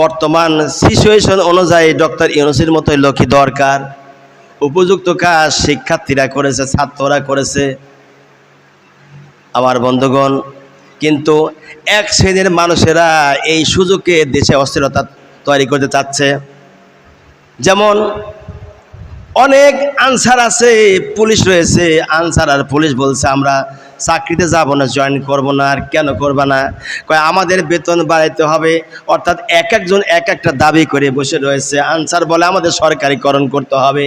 বর্তমান সিচুয়েশন অনুযায়ী ডক্টর ইউনুসের মতোই লোকই দরকার। উপযুক্ত কাজ শিক্ষার্থীরা করেছে, ছাত্ররা করেছে। আমার বন্ধুগণ, কিন্তু এক শ্রেণির মানুষেরা এই সুযোগে দেশে অস্থিরতা তৈরি করতে চাচ্ছে। যেমন অনেক আনসার আছে, পুলিশ রয়েছে। আনসার আর পুলিশ বলছে, আমরা চাকরিতে যাব না জয়েন করব না, আর কেন করবা না? কয়, আমাদের বেতন বাড়াইতে হবে। অর্থাৎ এক একজন এক একটা দাবি করে বসে রয়েছে। আনসার বলে আমাদের সরকারিকরণ করতে হবে।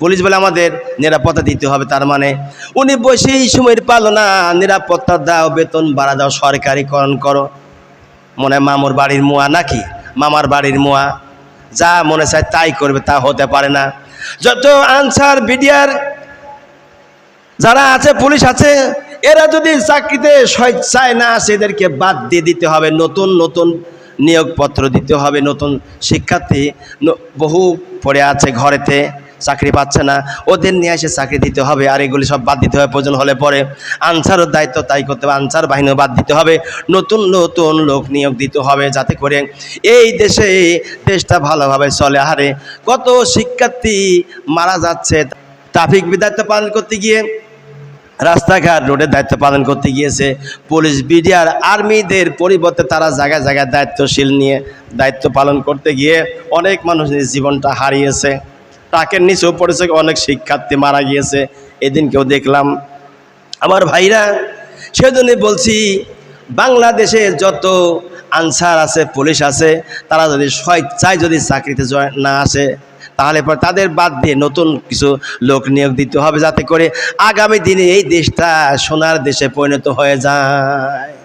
পুলিশ বলে আমাদের নিরাপত্তা দিতে হবে, তার মানে উনি বসেই সময়ের পালো না নিরাপত্তা দাও, বেতন বাড়া দাও, সরকারিকরণ করো। মনে মামুর বাড়ির মোয়া নাকি? মামার বাড়ির মোয়া। যা মনে চায় তাই করবে, তা হতে পারে না। যত আনসার, বিডিআর যারা আছে, পুলিশ আছে এরা যদি চাকরিতে স্বেচ্ছায় না আসে, এদেরকে বাদ দিয়ে দিতে হবে। নতুন নতুন নিয়োগপত্র দিতে হবে, নতুন শিক্ষার্থী। বহু পড়ে আছে ঘরেতে, চাকরি পাচ্ছে না। ওদের নিয়ে এসে চাকরি দিতে হবে, আর এগুলি সব বাদ দিতে হবে, প্রয়োজন হলে পরে। আনসারও দায়িত্ব তাই করতে হবে, আনসার বাহিনীও বাদ দিতে হবে। নতুন নতুন লোক নিয়োগ দিতে হবে, যাতে করে এই দেশে দেশটা ভালোভাবে চলে। আহারে, কত শিক্ষার্থী মারা যাচ্ছে। ট্রাফিক দায়িত্ব পালন করতে গিয়ে রাস্তাঘাট রোডের দায়িত্ব পালন করতে গিয়েছে। পুলিশ, বিডিআর, আর্মিদের পরিবর্তে তারা জায়গায় জায়গায় দায়িত্বশীল নিয়ে দায়িত্ব পালন করতে গিয়ে অনেক মানুষ জীবনটা হারিয়েছে। ট্রাকের নিচেও পড়েছে, অনেক শিক্ষার্থী মারা গিয়েছে। এদিনকেও দেখলাম আমার ভাইরা, সেজন্যই বলছি, বাংলাদেশে যত আনসার আছে, পুলিশ আছে, তারা যদি স্বেচ্ছায় যদি চাকরিতে না আসে তাহলে পর তাদের বাদ দিয়ে নতুন কিছু লোক নিয়োগ দিতে হবে যাতে করে আগামী দিনে এই দেশটা সোনার দেশে পরিণত হয়ে যায়।